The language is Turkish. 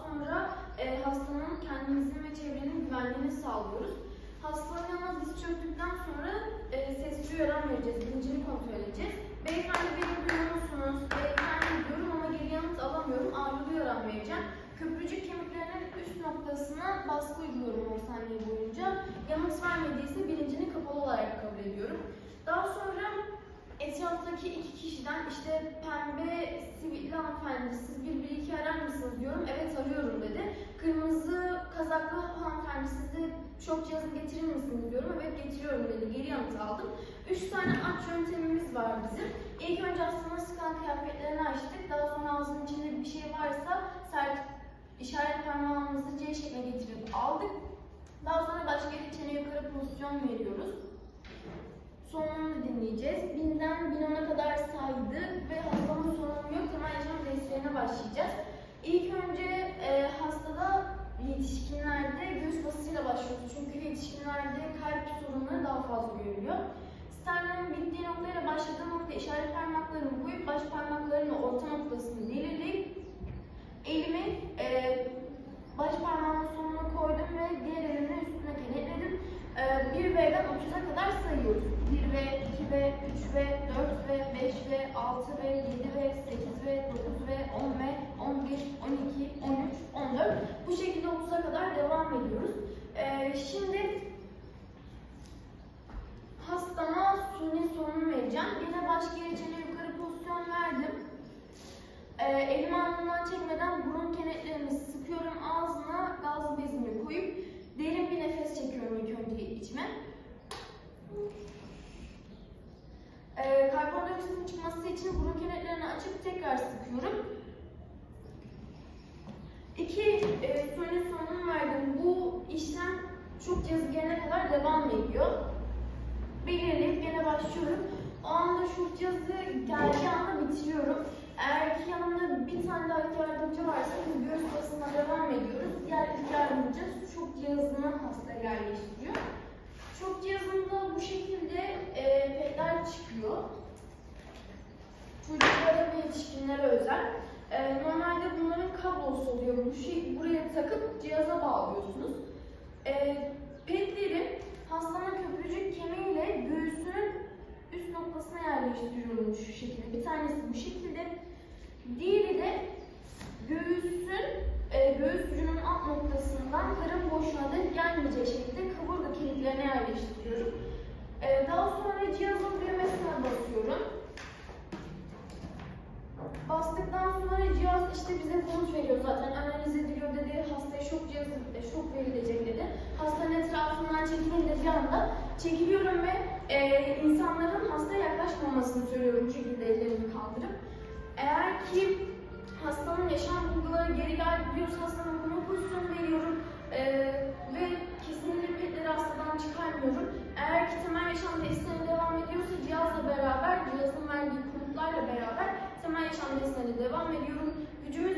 sonra e, hastanın kendimizin ve çevrenin güvenliğini sağlıyoruz. Hastanın yanına diz çöktükten sonra e, sesli uyaran vereceğiz, bilincini kontrol edeceğiz. Beyefendi beni duyuyor musunuz? Beyefendi diyorum ama geri yanıt alamıyorum, ağrılı uyaran vereceğim. Köprücük kemiklerinin üst noktasına baskı uyguluyorum 10 saniye boyunca. Yanıt vermediyse bilincini kapalı olarak kabul ediyorum. Daha sonra etraftaki iki kişiden işte pembe sivitli hanımefendi siz bir bir iki arar mısınız diyorum. Evet arıyorum dedi. Kazaklı hanımefendi siz de şok cihazı getirir misiniz diyorum. Evet getiriyorum dedi. Geri yanıt aldım. Üç tane aç yöntemimiz var bizim. İlk önce hastanın sıkan kıyafetlerini açtık. Daha sonra ağzının içinde bir şey varsa sert işaret parmağımızı C şekline getirip aldık. Daha sonra başka bir çene yukarı pozisyon veriyoruz. Sonunu dinleyeceğiz. Binden bin ona kadar saydı ve hastanın sorunu yok. Hemen yaşam testlerine başlayacağız. İlk önce e, hastada başlıyoruz. Çünkü yetişkinlerde kalp sorunları daha fazla görülüyor. Sternenin bittiği noktayla başladığı nokta işaret parmaklarını koyup baş parmaklarının orta noktasını belirleyip elimi e, baş parmağımın sonuna koydum ve diğer elimi üstüne kenetledim. E, 1 V'den 30'a kadar sayıyoruz. 1 V, 2 V, 3 V, 4 V, 5 V, 6 V, 7 V, 8 V, 9 V, 10 V, 11, 12, 13, 14. Bu şekilde 30'a kadar devam ediyoruz. E, şimdi açıp tekrar sıkıyorum. İki e, suni solunum verdim. Bu işlem çok gelene kadar devam ediyor. Belirleyip gene başlıyorum. O anda şu cihazı geldiği anda bitiriyorum. Eğer ki yanımda bir tane daha yardımcı varsa biz göğüs basına devam ediyoruz. Diğer iki yardımcı şok cihazını hastaya yerleştiriyor. Şok cihazında bu şekilde e, pedler çıkıyor. Çocuklara ve yetişkinlere özel. E, normalde bunların kablosu oluyor. Bu şey buraya takıp cihaza bağlıyorsunuz. E, pedleri hastanın köprücük kemiğiyle göğsünün üst noktasına yerleştiriyorum şu şekilde. Bir tanesi bu şekilde. Diğeri de göğsün e, göğüs ucunun alt noktasından karın boşluğuna denk gelmeyecek şekilde kaburga kemiklerine yerleştiriyorum. E, daha sonra cihazın düğmesine basıyorum. İşte bize komut veriyor zaten. Analiz ediliyor dedi, hastaya şok cihazı, e, şok verilecek dedi. Hastanın etrafından çekilin dediği anda çekiliyorum ve e, insanların hastaya yaklaşmamasını söylüyorum şekilde ellerimi kaldırıp. Eğer ki hastanın yaşam bulguları geri gelebiliyorsa hastanın komut pozisyonu veriyorum e, ve kesinlikle petleri hastadan çıkarmıyorum. Eğer ki temel yaşam testlerine devam ediyorsa cihazla beraber, cihazın verdiği komutlarla beraber temel yaşam desteklerine devam ediyorum. Gücümüz